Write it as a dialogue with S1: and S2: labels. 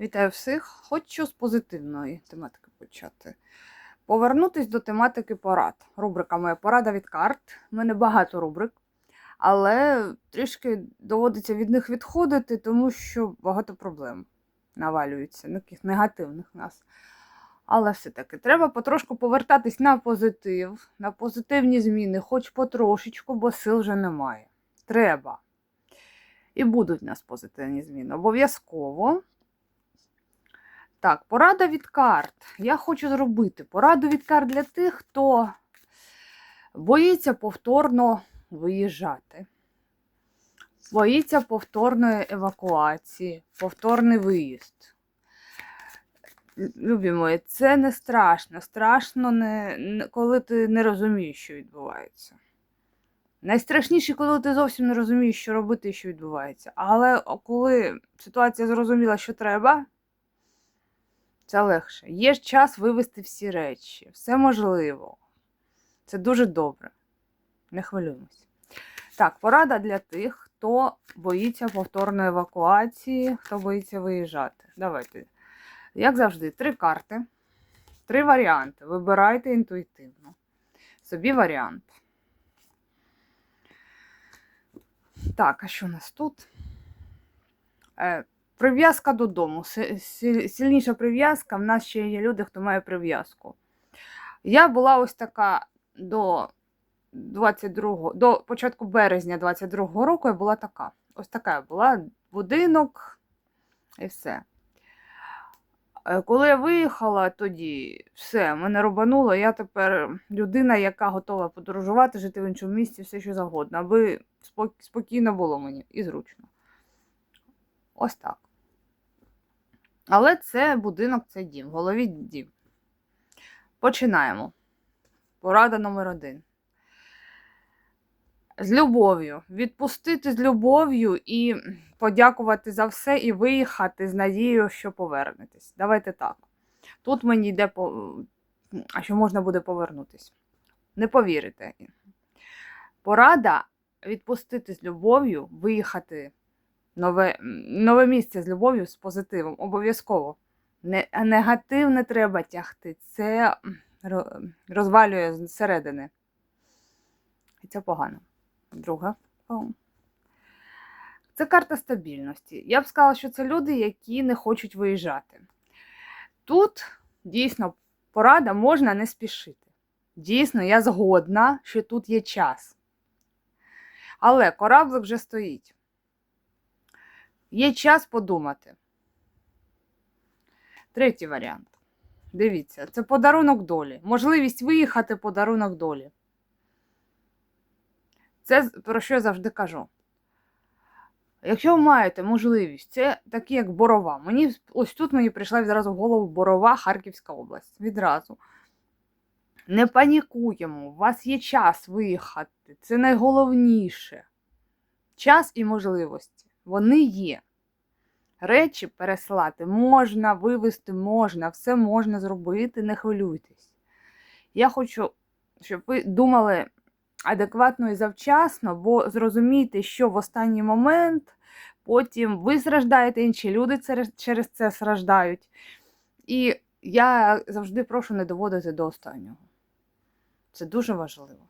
S1: Вітаю всіх! Хочу з позитивної тематики почати. Повернутись до тематики порад. Рубрика моя порада від карт. У мене багато рубрик, але трішки доводиться від них відходити, тому що багато проблем навалюється, таких негативних нас. Але все-таки треба потрошку повертатись на позитив, на позитивні зміни, хоч потрошечку, бо сил вже немає. Треба. І будуть в нас позитивні зміни. Обов'язково. Так, порада від карт. Я хочу зробити пораду від карт для тих, хто боїться повторно виїжджати. Боїться повторної евакуації, повторний виїзд. Любі мої, це не страшно. Страшно, не, коли ти не розумієш, що відбувається. Найстрашніше, коли ти зовсім не розумієш, що робити і що відбувається. Але коли ситуація зрозуміла, що треба, це легше. Є час вивести всі речі. Все можливо. Це дуже добре. Не хвилюємось. Так, порада для тих, хто боїться повторної евакуації, хто боїться виїжджати. Давайте. Як завжди, три карти, три варіанти. Вибирайте інтуїтивно. Собі варіант. Так, а що у нас тут? Прив'язка додому. Сильніша прив'язка. В нас ще є люди, хто має прив'язку. Я була ось така до 22, до початку березня 22-го року я була така. Ось така я була будинок і все. Е, Коли я виїхала, тоді все, мене рубануло. Я тепер людина, яка готова подорожувати, жити в іншому місці, все що завгодно, аби спокійно було мені і зручно. Ось так. Але це будинок, це дім. В голові дім. Починаємо. Порада номер один. З любов'ю. Відпустити з любов'ю і подякувати за все і виїхати з надією, що повернетесь. Давайте так. Тут мені йде по... а що можна буде повернутись. Не повірите. Порада відпустити з любов'ю, виїхати нове, нове місце з любов'ю, з позитивом. Обов'язково. Не, негатив не треба тягти. Це розвалює зсередини. І це погано. Друга. Це карта стабільності. Я б сказала, що це люди, які не хочуть виїжджати. Тут дійсно порада можна не спішити. Дійсно, я згодна, що тут є час. Але кораблик вже стоїть. Є час подумати. Третій варіант. Дивіться, це подарунок долі. Можливість виїхати подарунок долі. Це про що я завжди кажу. Якщо ви маєте можливість, це такі як борова. Мені ось тут мені прийшла відразу в голову борова Харківська область. Відразу. Не панікуємо, у вас є час виїхати. Це найголовніше. Час і можливості. Вони є. Речі переслати можна, вивезти можна, все можна зробити, не хвилюйтесь. Я хочу, щоб ви думали адекватно і завчасно, бо зрозумійте, що в останній момент потім ви страждаєте, інші люди через- це страждають. І я завжди прошу не доводити до останнього. Це дуже важливо.